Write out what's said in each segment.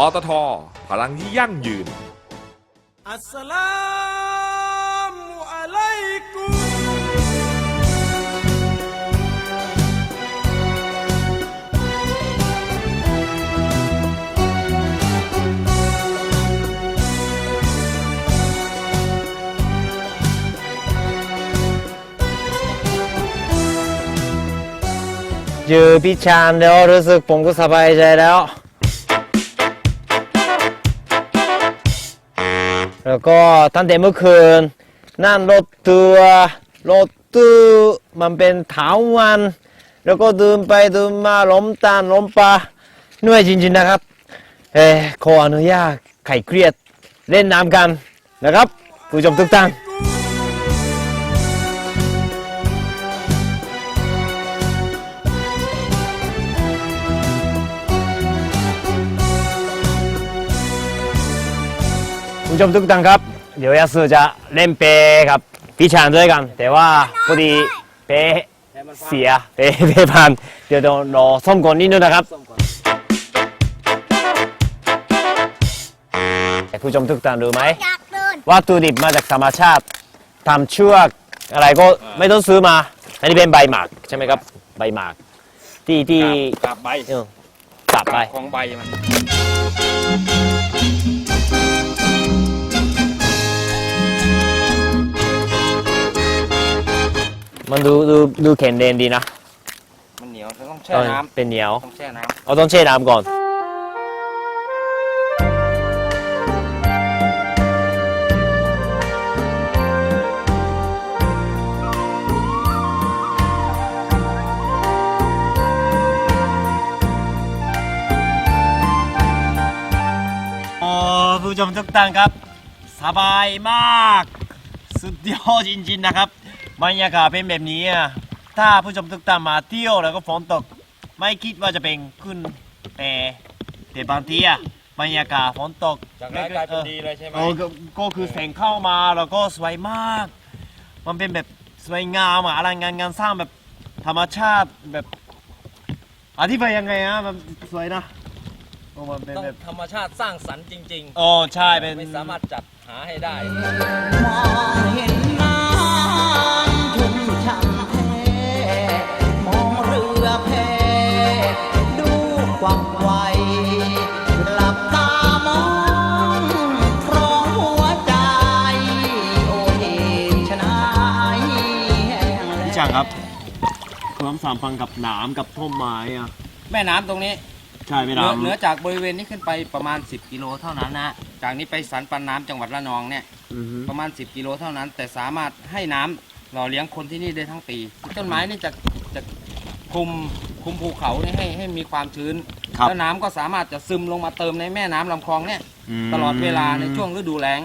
ปตท พลังที่ยั่งยืน อัสสลามุอะลัยกุมเจอพี่ชามแล้วรู้สึกผมก็สบายใจแล้ว แล้วก็ตั้งแต่เมื่อคืนนั่งรถตัว รถตู้มันเป็นถาววัน แล้วก็เดินไปเดินมาล้มตานล้มปลาเหนื่อยจริงๆนะครับ เอ่อขออนุญาตไข่เครียดเล่นน้ำกันนะครับผู้ชมทุกท่าน คุณผู้ชมทุกท่านครับ เดี๋ยวยาสือจะเล่นเปกับพี่ชานด้วยกัน แต่ว่าพอดีเปเสียเปเปพันเดี๋ยวรอซ่อมก่อนนิดนึงนะครับคุณผู้ชมทุกท่านรู้ไหมอยากเดินวัตถุดิบมาจากธรรมชาติทำเชือกอะไรก็ไม่ต้องซื้อมา อันนี้เป็นใบหมากใช่ไหมครับ ใบหมากที่ที่กาบใบเออตัดไปของใบมัน มันดูดูดูแข็งแรงดีนะมันเหนียวต้องแช่น้เป็นเหนียวำต้องแช่น้เอาต้องแช่น้ำก่อน โอ้ผู้ชมทุกท่านครับ สบายมาก สุดยอดจริงๆนะครับ บรรยากาศเป็นแบบนี้อะถ้าผู้ชมทุกท่านมาเที่ยวแล้วก็ฝนตก ไม่คิดว่าจะเป็นขึ้นแต่แต่บางทีอะบรรยากาศฝนตกำจากร้ายกลายเป็นดีเลยใช่ไหม เออก็ก็คือแสงเข้ามาแล้วก็สวยมาก มันเป็นแบบสวยงามอะอลังการงานสร้างแบบธรรมชาติแบบอธิบายยังไงอะมันสวยนะโอ้มันเป็นต้องแบบธรรมชาติสร้างสรรค์จริงโอ้ใช่เป็นๆไม่สามารถจัดหาให้ได้ มองเห็นน้ำ ห้งแล้พี่งช่างครับความสัมพันธ์กับหนามกับท่อไม้อะแม่น้ำตรงนี้ใช่ไหมเหนือน้ำเหนือจากบริเวณนี้ขึ้นไปประมาณ 10 กิโลเท่านั้นนะจากนี้ไปสันปันน้ำจังหวัดระนองเนี่ยอือฮึประมาณ 10 กิโลเท่านั้น แต่สามารถให้น้ำหล่อเลี้ยงคนที่นี่ได้ทั้งปี ต้นไม้นี่จะจะคุมคุมภูเขานี่ให้ให้มีความชื้นครับแล้วน้ำก็สามารถจะซึมลงมาเติมในแม่น้ำลำคลองเนี่ยมตลอดเวลาในช่วงฤดูแล้ง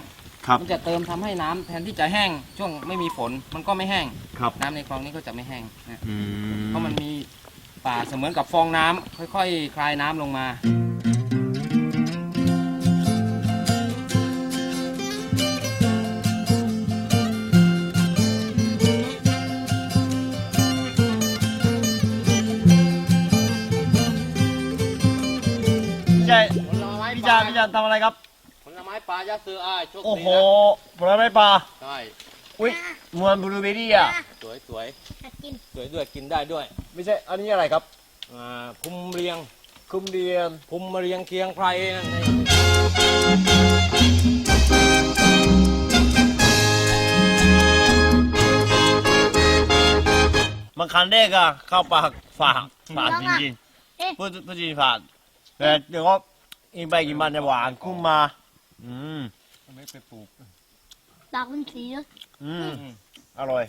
ครับ มันจะเติมทำให้น้ำแทนที่จะแห้ง ช่วงไม่มีฝนมันก็ไม่แห้ง ครับน้ำในคลองนี้ก็จะไม่แห้งนะอืมเพราะมันมีป่าเสมือนกับฟองน้ำค่อยๆ คลายน้ำลงมา พี่ช่างพี่ช่างพี่ช่างทำอะไรครับผล ไม้ปลายาซื้ออ้ายโชคโอ้ดีโหนะผลไม้ปลาใช่อุ้ยมวนบลูเบอรี่อะสวยสวยอยากกินสวยด้วยกินได้ด้วยไม่ใช่อันนี้อะไรครับอ่าภูมิเรียงคุมเดียนภูมิเรียงเคียงไพรนั่นเองมันคันเด็กอะเข้าปากฝาดฝาดจริงเอ๊ะๆพูดพูดจริงฝาดแต่เดี๋ยวก็กินไปกินมาจะหวานขึ้นมา อืมไม่ไปปลูกปากเป็นสีเลยอืม อร่อย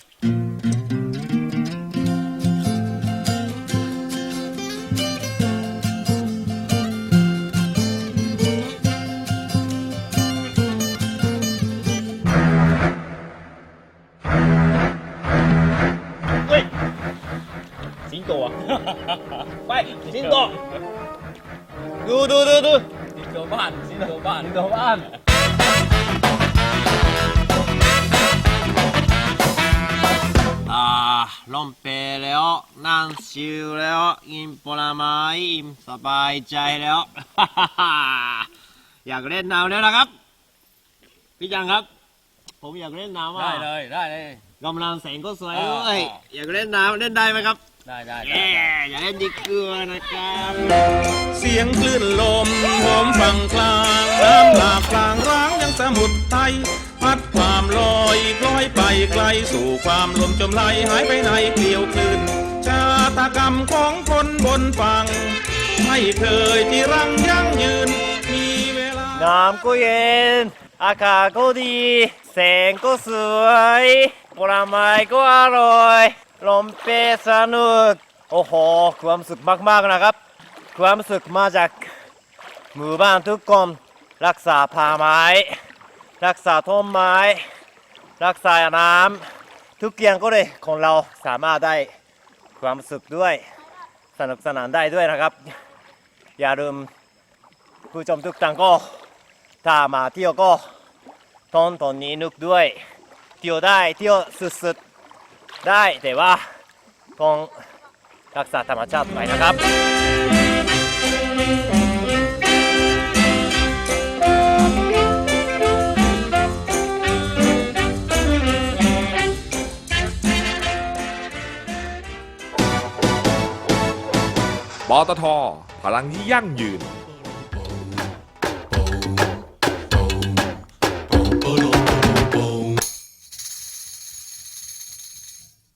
เฮ้ย สิงโตอะไป สิงโต ดูดูดูดู สิงโตบ้านสิงโตบ้านสิงโตบ้านอ่าล่มเปแล้วนั่งชิลแล้วกินผลไม้อิ่มสบายใจแล้วอยากเล่นน้ำแล้วนะครับ พี่จังครับ ผมอยากเล่นน้ำได้อะเลยได้เลยกำลังแสงก็สวยอ่าด้วยอ่าอยากเล่นน้ำเล่นได้ไหมครับ ได้ได้เย้อยากเล่นดิเกลือนะครับ เสียงคลื่นลมโหมฝั่งกลางน้ำหลากกลางร้างยังสมุทรไทย พัดความลอยคล้อยไปไกลสู่ความลมจมไหลหายไปในเกลียวคลื่นชาตากรรมของคนบนฝั่งไม่เคยที่รังยั่งยืน มีเวลา น้ำก็เย็น อากาศก็ดี แสงก็สวยผลไม้ก็อร่อย ลมเปสนุก โอ้โห ความสุขมากๆนะครับ ความสุขมาจากหมู่บ้านทุกคนรักษาป่าไม้ รักษาต้นไม้ รักษาน้ำทุกอย่างก็เลยของเราสามารถได้ความสุขด้วย สนุกสนานได้ด้วยนะครับ อย่าลืมผู้ชมทุกท่านก็ถ้ามาเที่ยวก็ตอนตอนนี้นึกด้วย เที่ยวได้เที่ยวสุดๆ ได้แต่ว่าต้องรักษาธรรมชาติไว้นะครับ ปตทพลังที่ยั่งยืน